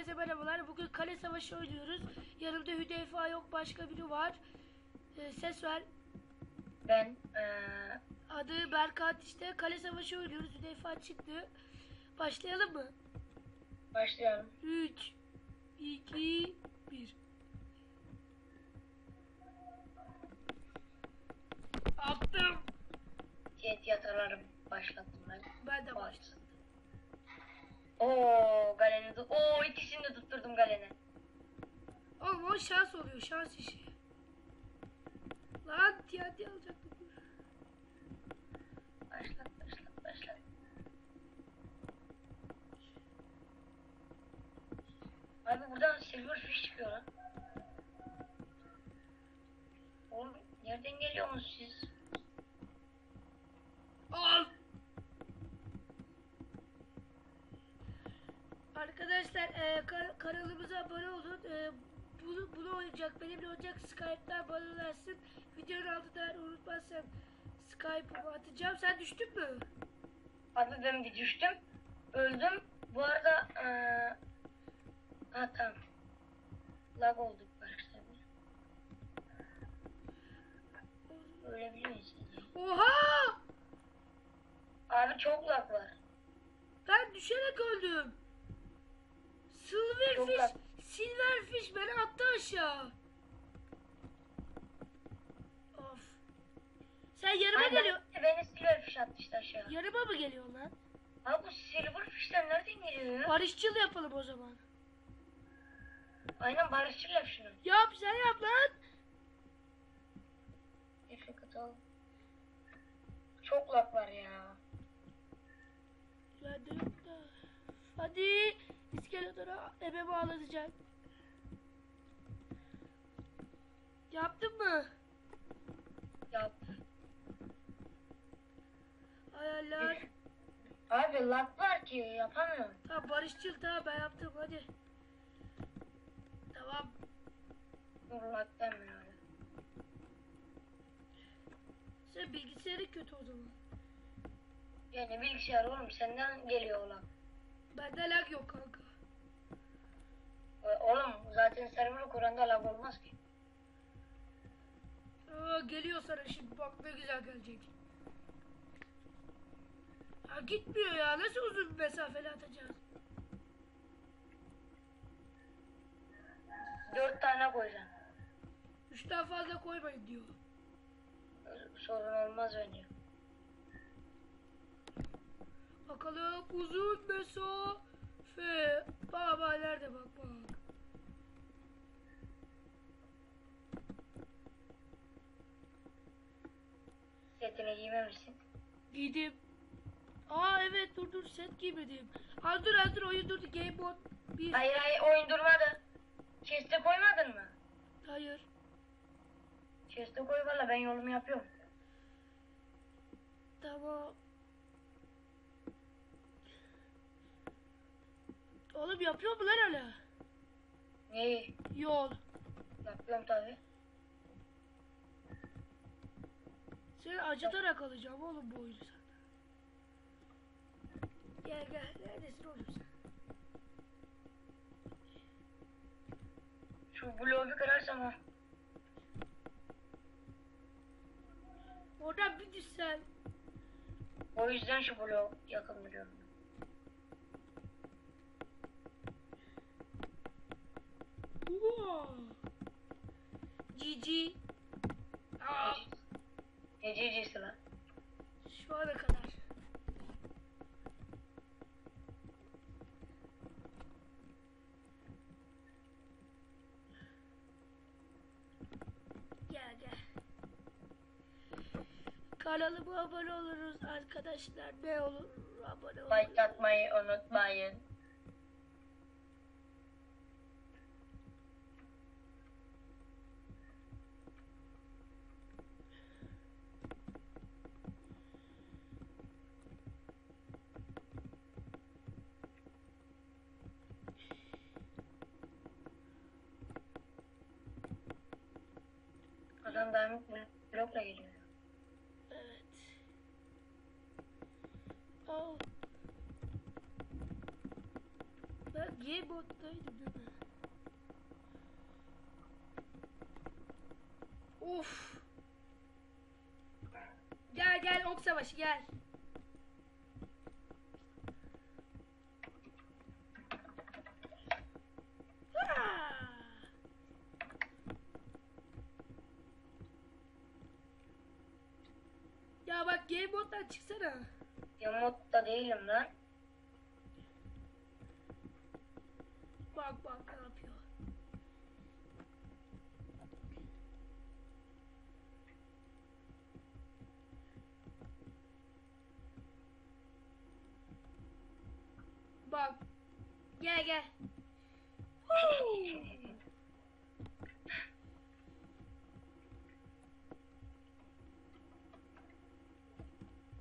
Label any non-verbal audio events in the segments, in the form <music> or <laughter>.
Herkese merhabalar. Bugün kale savaşı oynuyoruz. Yanımda Hüdeyfa yok, başka biri var. Ee, ses ver. Ben eee Adı Berkat işte. Kale savaşı oynuyoruz. Hüdeyfa çıktı. Başlayalım mı? başlayalım. 3 2 1 Attım. Jet yatalarım başlattım ben. Ben de başladım. Oo galeni tut. Oo ikisini de tutturdum galene. Oğlum o şans oluyor. Şans işi. Lan TNT alacaktım. Başlat başlat başlat. Abi buradan silverfish çıkıyor lan. Benimle oynayacak Skype'dan bana versin. Videonun altında unutmazsam Skype'ımı atacağım. Sen düştün mü? Abi ben bir düştüm. Öldüm. Bu arada eee ha tamam. Lag olduk başta. Ölebiliyor musun? Oha! Abi çok lag var. Ben düşerek öldüm. Silverfish, Silverfish beni attı aşağı. Of. Sen yanıma Ay, geliyor. ben- Beni silverfish attı işte aşağı. Yanıma mı geliyor lan? Abi bu silverfishler nereden geliyor ya? Barışçıl yapalım o zaman. Aynen barışçıl yap şunu. Yap sen yap lan. Efe katal. Çok lag var ya. De yok da. Hadi iskeletora ebe bağlanacak. Yaptın mı? Yap. Hayaller. Abi lag var ki yapamıyorum. Tamam barışçıl tamam ben yaptım hadi. Tamam. Dur lag demiyor öyle. Sen bilgisayarın kötü o zaman. Yani bilgisayar oğlum senden geliyor o lag. Bende lag yok kanka. E, Oğlum zaten server kuranda lag olmaz ki. Aa, geliyor sana şimdi bak ne güzel gelecek. Ha gitmiyor ya nasıl uzun bir mesafeli atacağız? Dört tane koyacağım. Üçten fazla koymayın diyor. Sorun olmaz bence. Bakalım uzun mesafe. Baba nerede bak bak. Setini giymemişsin. Giydim. Aa evet dur dur set giymedim. Ha dur ha dur oyun durdu game mode 1. Hayır hayır oyun durmadı. Chest'e koymadın mı? Hayır. Chest'e koy valla ben yolumu yapıyorum. Tamam. Oğlum yapıyor mu lan hala? Neyi? Yol. Yapıyorum tabi. Seni acıtarak alacağım oğlum bu oyunu sana. Gel gel. Neredesin oğlum sen? Şu bloğu bir kırarsam ha. Oradan bir düşsen. O yüzden şu bloğu yakın biliyorum. Wow. GG. Aa, Ne cicisi lan? şu ana kadar. Gel gel. Kanalıma abone oluruz arkadaşlar. Ne olur abone olun. Like atmayı unutmayın. Adam diamond blokla geliyor. Evet. Moddaydım değil mi? Gel gel ok savaşı gel. Ya bak game moddan çıksana. Ya modda değilim lan. Bak bak ne yapıyor. Bak. Gel gel. Huu!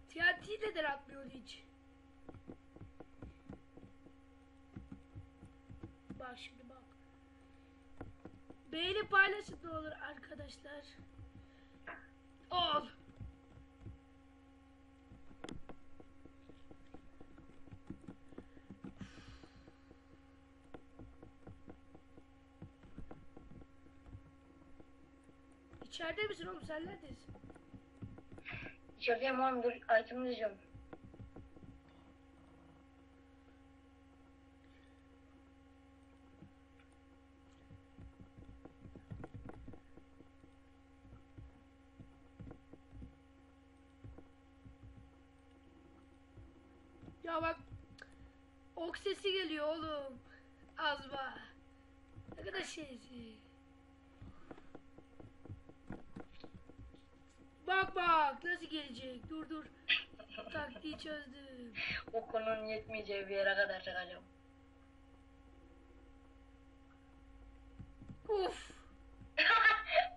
TNT neden atmıyor hiç? Bak şimdi bak. Beğeni paylaşın ne olur arkadaşlar. Ol. İçeride misin oğlum sen neredesin? İçerideyim oğlum dur item izliyorum. Ya bak ok sesi geliyor oğlum. Azma. Ne kadar şeysi. Bak bak nasıl gelecek. Dur dur. Taktiği çözdüm. O konunun yetmeyeceği bir yere kadar çıkacağım. Uf.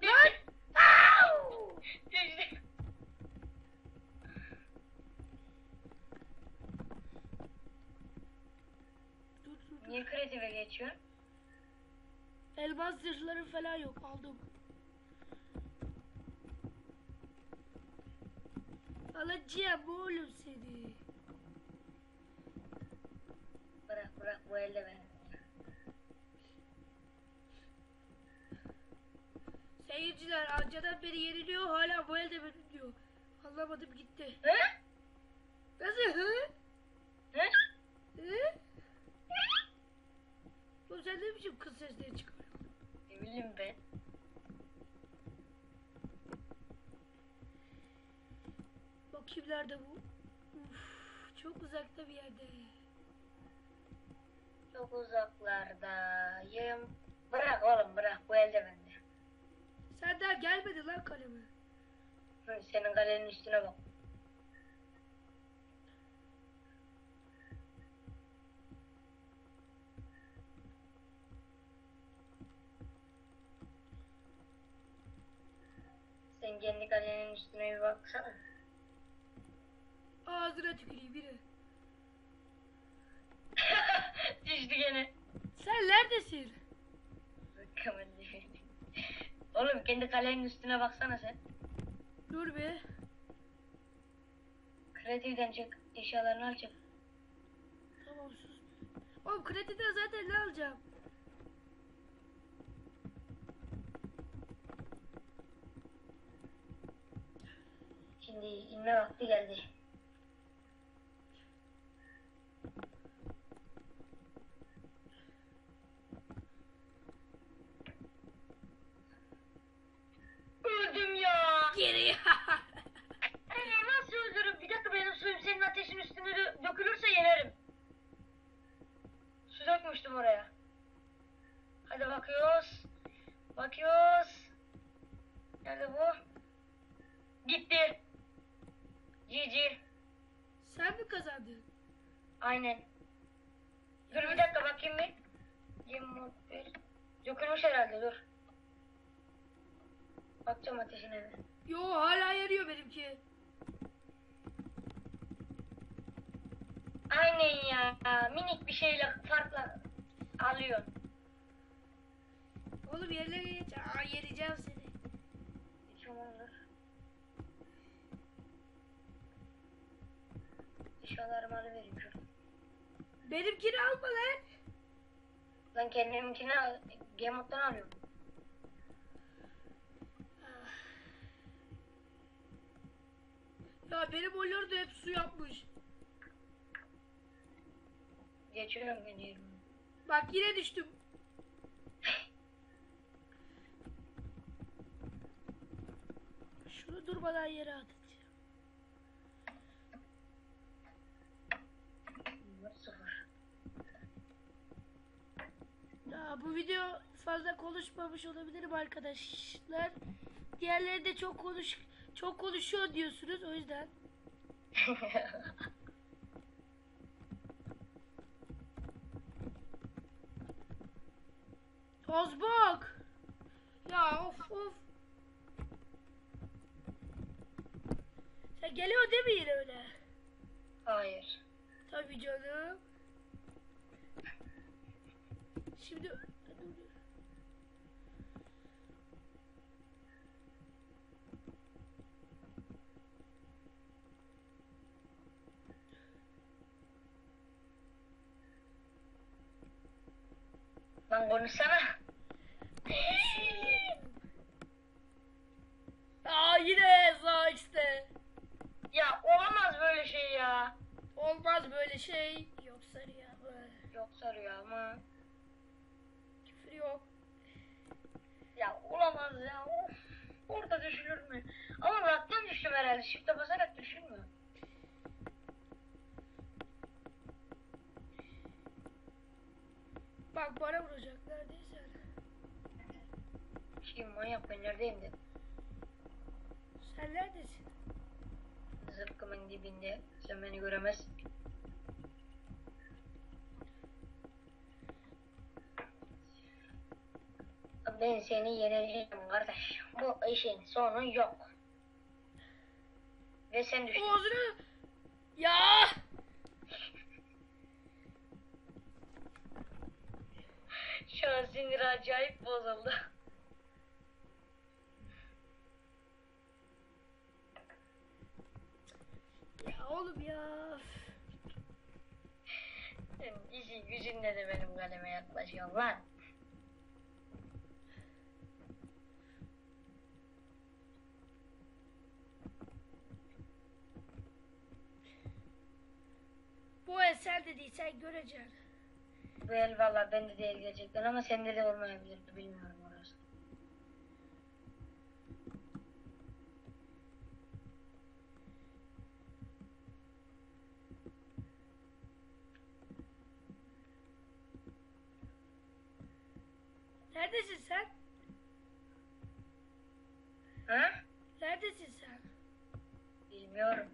Lan. Au! Düştü. Dur dur dur. Niye kreatife geçiyorsun? Elmas zırhları falan yok aldım. Alacağım oğlum seni. Bırak bırak bu elde ben. Seyirciler ancadan beri yeniliyor hala bu elde benim diyor. Anlamadım gitti. Hı? Nasıl? Hı? Hı? Oğlum sen ne biçim kız sesleri çıkarıyorsun? Ne bileyim ben. Bakayım nerede bu? Uf, çok uzakta bir yerde. Çok uzaklardayım. Bırak oğlum bırak bu elde bende. Sen daha gelmedin lan kaleme. Hı, Senin kalenin üstüne bak. Sen kendi kalenin üstüne bir baksana. Ağzına tüküreyim biri. <laughs> Düştü gene. Sen neredesin? Oğlum kendi kalenin üstüne baksana sen. Dur be. Kreatiften çık. Eşyalarını al çık. Tamam sus. Oğlum krediden zaten ne alacağım? Şimdi inme vakti geldi. Öldüm ya. Geri. Seni <laughs> nasıl öldürürüm? Bir dakika benim suyum senin ateşin üstüne dö- dökülürse yenerim. Su dökmüştüm oraya. Hadi bakıyoruz. Bakıyoruz. Nerede bu? Gitti. GG. Sen mi kazandın? Aynen. Dur bir dakika bakayım bir. 1. Dökülmüş herhalde dur. Bakacağım ateşine bir. Yo hala yarıyor benimki. Aynen ya. Minik bir şeyle farkla alıyorsun. Oğlum yerlere geç. Aa yeneceğim seni. Geçiyorum onu dur. Eşyalarımı şuradan. Benimkini alma lan. Lan kendiminkini al- Game Mode'dan alıyorum. Ya benim oyları da hep su yapmış. Geçiyorum ben yerime. Bak yine düştüm. <laughs> Şunu durmadan yere atacağım. Sıfır. Ya bu video fazla konuşmamış olabilirim arkadaşlar. Diğerleri de çok konuş çok konuşuyor diyorsunuz o yüzden. <laughs> Tozbok. Ya of of. Sen geliyor değil mi yine öyle? Hayır. Tabii canım. Şimdi Lan konuşsana. Aa yine za işte. Ya olamaz böyle şey ya. Olmaz böyle şey. Yok sarı ya. Böyle. Yok sarıyor ama. Küfür yok. Ya olamaz ya. Of. Orada düşülür mü? Ama raktan herhalde. Shift'e basarak düşülmüyor. Bak bana vuracak neredeyse. Şey manyak ben neredeyim de. Sen neredesin? Zıpkımın dibinde. Sen beni göremezsin. Ben seni yeneceğim kardeş. Bu işin sonu yok. Ve sen düştün. Ağzını. Ya. Şu an sinir acayip bozuldu. Ya oğlum ya. İşin gücünle de benim kaleme yaklaşıyorsun lan. Bu eser de değil sen göreceksin. Bu el valla bende değil gerçekten ama sende de olmayabilir. Bilmiyorum orası. Neredesin sen? Ha? Neredesin sen? Bilmiyorum.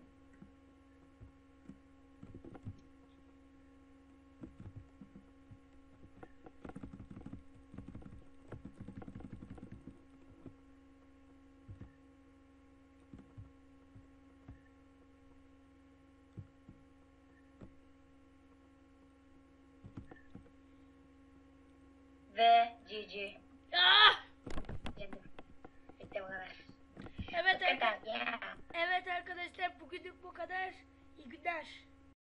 Ve GG. Ah! Yendim. Bitti bu kadar. Evet, Bu kadar ya. evet arkadaşlar bugünlük bu kadar. İyi günler.